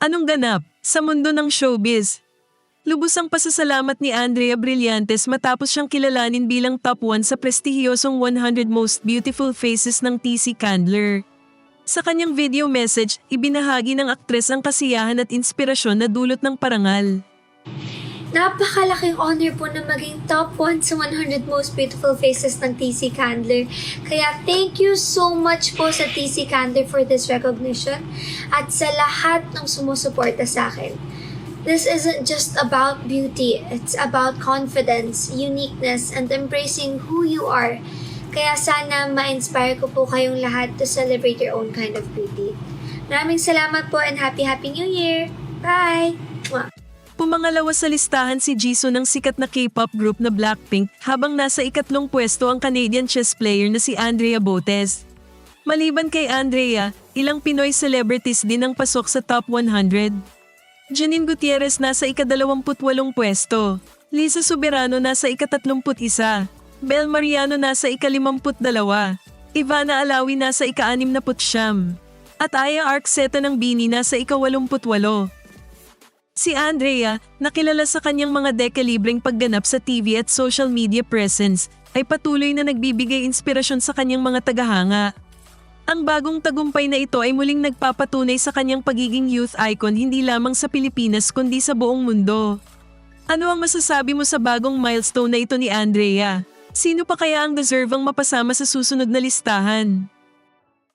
Anong ganap sa mundo ng showbiz? Lubos ang pasasalamat ni Andrea Brillantes matapos siyang kilalanin bilang top 1 sa prestihiyosong 100 Most Beautiful Faces ng TC Candler. Sa kanyang video message, ibinahagi ng aktres ang kasiyahan at inspirasyon na dulot ng parangal. Napakalaking honor po na maging top 1 sa 100 Most Beautiful Faces ng TC Candler. Kaya thank you so much po sa TC Candler for this recognition at sa lahat ng sumusuporta sa akin. This isn't just about beauty, it's about confidence, uniqueness, and embracing who you are. Kaya sana ma-inspire ko po kayong lahat to celebrate your own kind of beauty. Maraming salamat po and happy happy new year! Bye! Mwah! Pumangalawa sa listahan si Jisoo ng sikat na K-pop group na Blackpink habang nasa ikatlong pwesto ang Canadian chess player na si Andrea Botes. Maliban kay Andrea, ilang Pinoy celebrities din ang pasok sa top 100. Janine Gutierrez nasa ikadalawamputwalong pwesto. Lisa Soberano nasa ikatatlumput isa. Bel Mariano nasa ikalimamput dalawa. Ivana Alawi nasa ikaanim na putsyam. At Aya Arceta ng Bini nasa ikawalumputwalo. Si Andrea, nakilala sa kanyang mga dekalibreng pagganap sa TV at social media presence, ay patuloy na nagbibigay inspirasyon sa kanyang mga tagahanga. Ang bagong tagumpay na ito ay muling nagpapatunay sa kanyang pagiging youth icon hindi lamang sa Pilipinas kundi sa buong mundo. Ano ang masasabi mo sa bagong milestone na ito ni Andrea? Sino pa kaya ang deserve ang mapasama sa susunod na listahan?